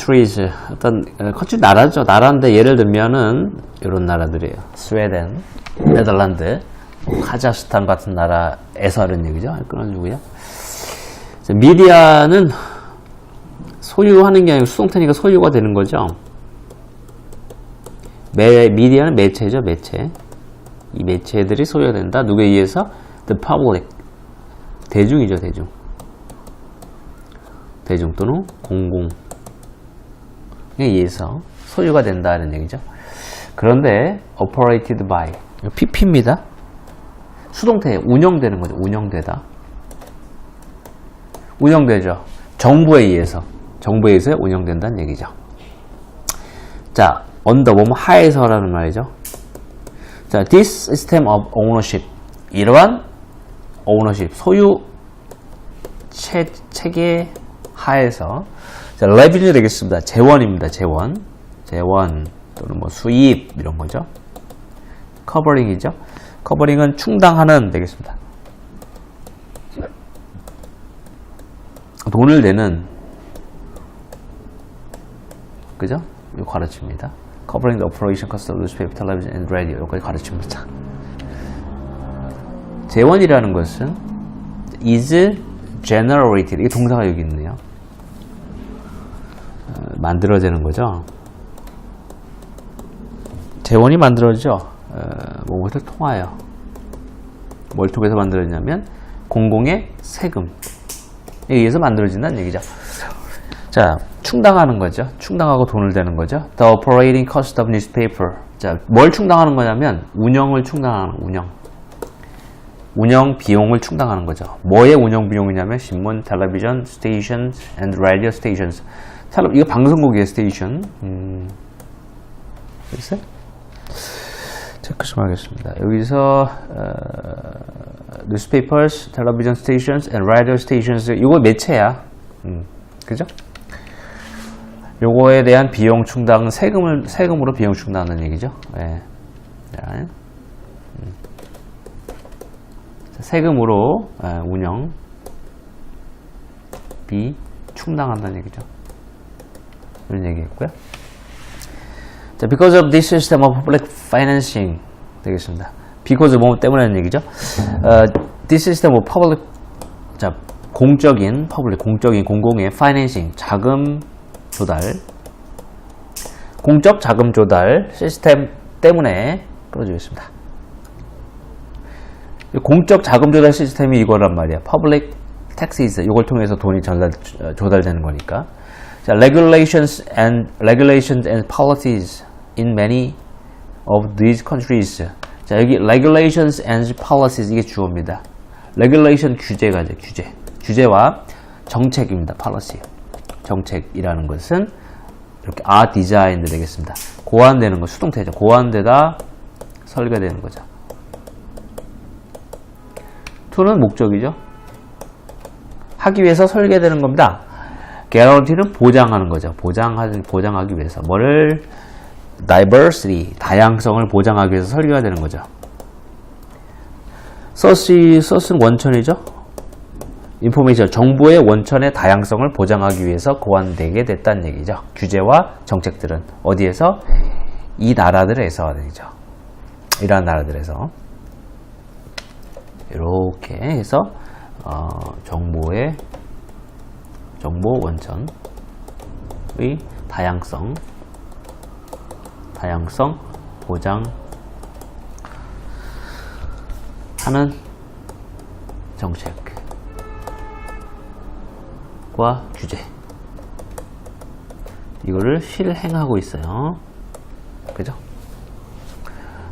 countries 어떤 어, 컨트리 나라죠. 나라인데 예를 들면은 이런 나라들이에요. 스웨덴, 네덜란드, 뭐 카자흐스탄 같은 나라에서 하는 얘기죠. 끊어주고요. 자, 미디어는 소유하는 게 아니고 수동태니까 소유가 되는 거죠. 매, 미디어는 매체죠, 매체. 이 매체들이 소유가 된다. 누구에 의해서? The public. 대중이죠, 대중. 대중 또는 공공에 의해서 소유가 된다는 얘기죠. 그런데 operated by PP입니다. 수동태 운영되는 거죠. 운영되다. 운영되죠. 정부에 의해서 정부에 의해서 운영된다는 얘기죠. 자, 언더 보면 하에서라는 말이죠. 자, this system of ownership 이러한 ownership 소유 체, 체계 하에서 자, revenue 되겠습니다. 재원입니다. 재원. 재원 또는 뭐 수입 이런 거죠. 커버링이죠. 커버링은 충당하는 되겠습니다. 돈을 내는 그죠? 이거 가르칩니다. Covering the operation cost of newspaper, television and radio 여기까지 가르칩니다. 재원이라는 것은 is generated 이게 동사가 여기 있네요. 어, 만들어지는 거죠. 재원이 만들어지죠. 어, 무엇을 통하여 뭘 통해서 만들어지냐면 공공의 세금에 의해서 만들어진다는 얘기죠. 자, 충당하는 거죠. 충당하고 돈을 대는 거죠. The operating cost of newspaper. 자, 뭘 충당하는 거냐면 운영을 충당하는 운영. 운영 비용을 충당하는 거죠. 뭐의 운영 비용이냐면 신문, 텔레비전, stations and radio stations. 텔레, 이거 방송국의 스테이션. 음, 됐어요? 체크 좀 하겠습니다. 여기서 어, newspapers, television stations and radio stations 이거 매체야. 음, 그죠? 요거에 대한 비용 충당 세금을 세금으로 비용 충당하는 얘기죠. 예. 자, 음. 자, 세금으로 예, 운영 비 충당한다는 얘기죠. 이런 얘기했고요. 자, because of this system of public financing 되겠습니다. because 뭐 때문에는 얘기죠. 어, this system of public 자, 공적인 public 공적인 공공의 financing 자금 조달 공적 자금 조달 시스템 때문에 끊어지겠습니다. 공적 자금 조달 시스템이 이거란 말이야. public taxes 이걸 통해서 돈이 전달 조달되는 거니까. 자, regulations and regulations and policies in many of these countries. 자, 여기 regulations and policies 이게 주어입니다. regulation 규제가 이제 규제. 규제와 정책입니다. policy. 정책이라는 것은 이렇게 are designed 되겠습니다. 고안되는 거 수동태죠. 고안되다 설계되는 거죠. to는 목적이죠. 하기 위해서 설계되는 겁니다. Guarantee는 보장하는 거죠. 보장하기, 보장하기 위해서. 뭐를? diversity, 다양성을 보장하기 위해서 설계가 되는 거죠. source, source는 원천이죠. 인포메이션, 정보의 원천의 다양성을 보장하기 위해서 고안되게 됐다는 얘기죠. 규제와 정책들은 어디에서? 이 나라들에서 되죠. 이러한 나라들에서. 이렇게 해서 어, 정보의 정보 원천의 다양성 다양성 보장 하는 정책과 규제 이거를 실행하고 있어요. 그죠?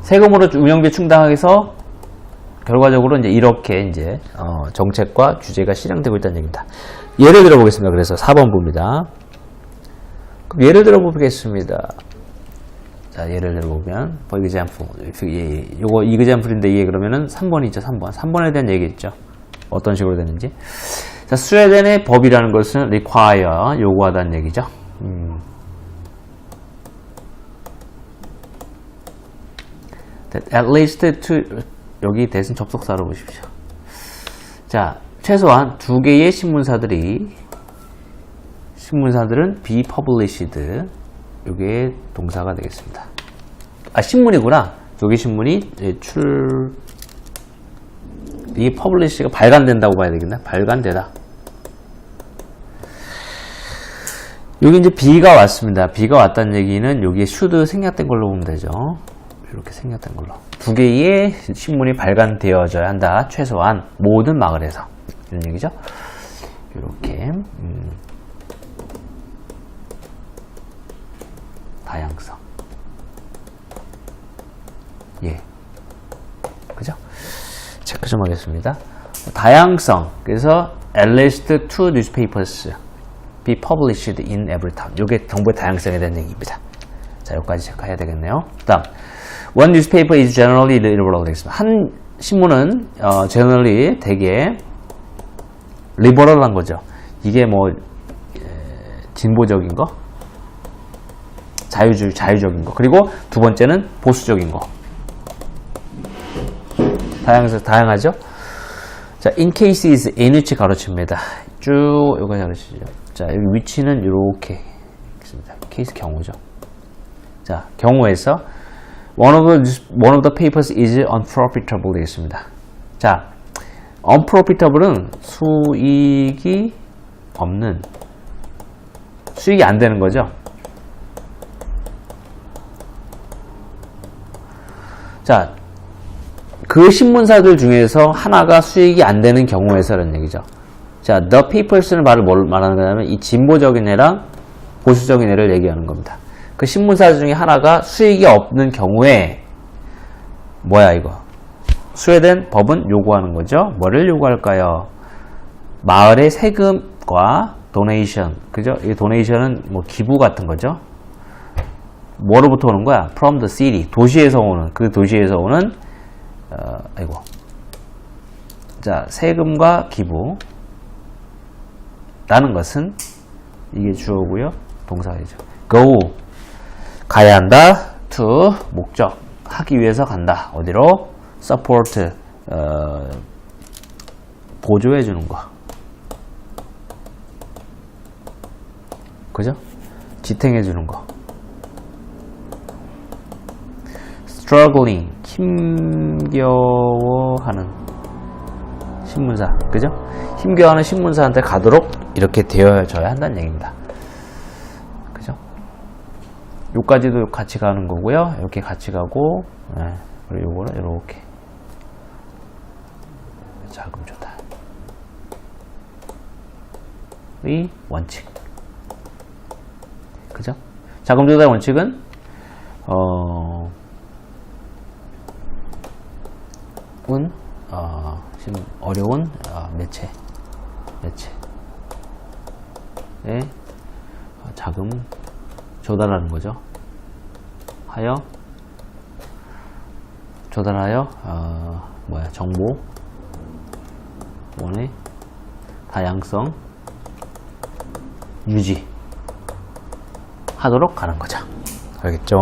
세금으로 운영비 충당하기 위해서 결과적으로 이제 이렇게 이제 어, 정책과 규제가 실행되고 있다는 얘기입니다. 예를 들어 보겠습니다. 그래서 4번 봅니다. 그럼 예를 들어 보겠습니다. 자, 예를 들어 보면 for example, 예, 요거 example인데 이게 그러면은 3번이죠. 3번. 3번에 대한 얘기했죠. 어떤 식으로 되는지. 자, 스웨덴의 법이라는 것은 require 요구하다는 얘기죠. 음. at least to 여기 대신 접속사로 보십시오. 자, 최소한 두 개의 신문사들이 신문사들은 be published. 요게 동사가 되겠습니다. 아, 신문이구나. 여기 신문이 예, 출, 이 publish가 발간된다고 봐야 되겠나? 발간되다. 여기 이제 B가 왔습니다. B가 왔다는 얘기는 여기에 should 생략된 걸로 보면 되죠. 이렇게 생략된 걸로. 두 개의 신문이 발간되어져야 한다. 최소한 모든 막을 해서. 이런 얘기죠. 이렇게. 음. 다양성. 예. 그죠? 체크 좀 하겠습니다. 다양성. 그래서 at least two newspapers be published in every town. 이게 정보의 다양성에 대한 얘기입니다. 자, 여기까지 체크해야 되겠네요. 그 다음, one newspaper is generally liberal. 한 신문은 어, generally liberal한 거죠. 이게 뭐 에, 진보적인 거, 자유주의, 자유적인 거. 그리고 두 번째는 보수적인 거. 다양해서 다양하죠. 자, in case is in which 가로칩니다. 쭉 요거 가로치죠. 자, 여기 위치는 이렇게 있습니다. 케이스 경우죠. 자, 경우에서 one of the one of the papers is unprofitable 되겠습니다. 자, unprofitable은 수익이 없는 수익이 안 되는 거죠. 자, 그 신문사들 중에서 하나가 수익이 안 되는 경우에서라는 얘기죠. 자, the papers는 말을 뭘 말하는 거냐면 이 진보적인 애랑 보수적인 애를 얘기하는 겁니다. 그 신문사 중에 하나가 수익이 없는 경우에 뭐야 이거? 스웨덴 법은 요구하는 거죠. 뭐를 요구할까요? 마을의 세금과 도네이션, 그죠? 이 도네이션은 뭐 기부 같은 거죠. 뭐로부터 오는 거야? From the city, 도시에서 오는 그 도시에서 오는 어, 아이고. 자, 세금과 기부. 라는 것은 이게 주어고요. 동사이죠. go 가야 한다. to 목적 하기 위해서 간다. 어디로? Support 어, 보조해 주는 거. 그죠? 지탱해 주는 거. struggling 힘겨워하는 신문사 그죠? 힘겨워하는 신문사한테 가도록 이렇게 되어져야 한다는 얘기입니다. 그죠? 요까지도 같이 가는 거고요. 이렇게 같이 가고 네. 그리고 요거는 이렇게 자금 조달 의 원칙 그죠? 자금 조달 원칙은 어은 어, 지금 어려운 어, 매체 매체 에 어, 자금 조달하는 거죠. 하여 조달하여 어, 뭐야 정보 원의 다양성 유지 하도록 가는 거죠. 알겠죠?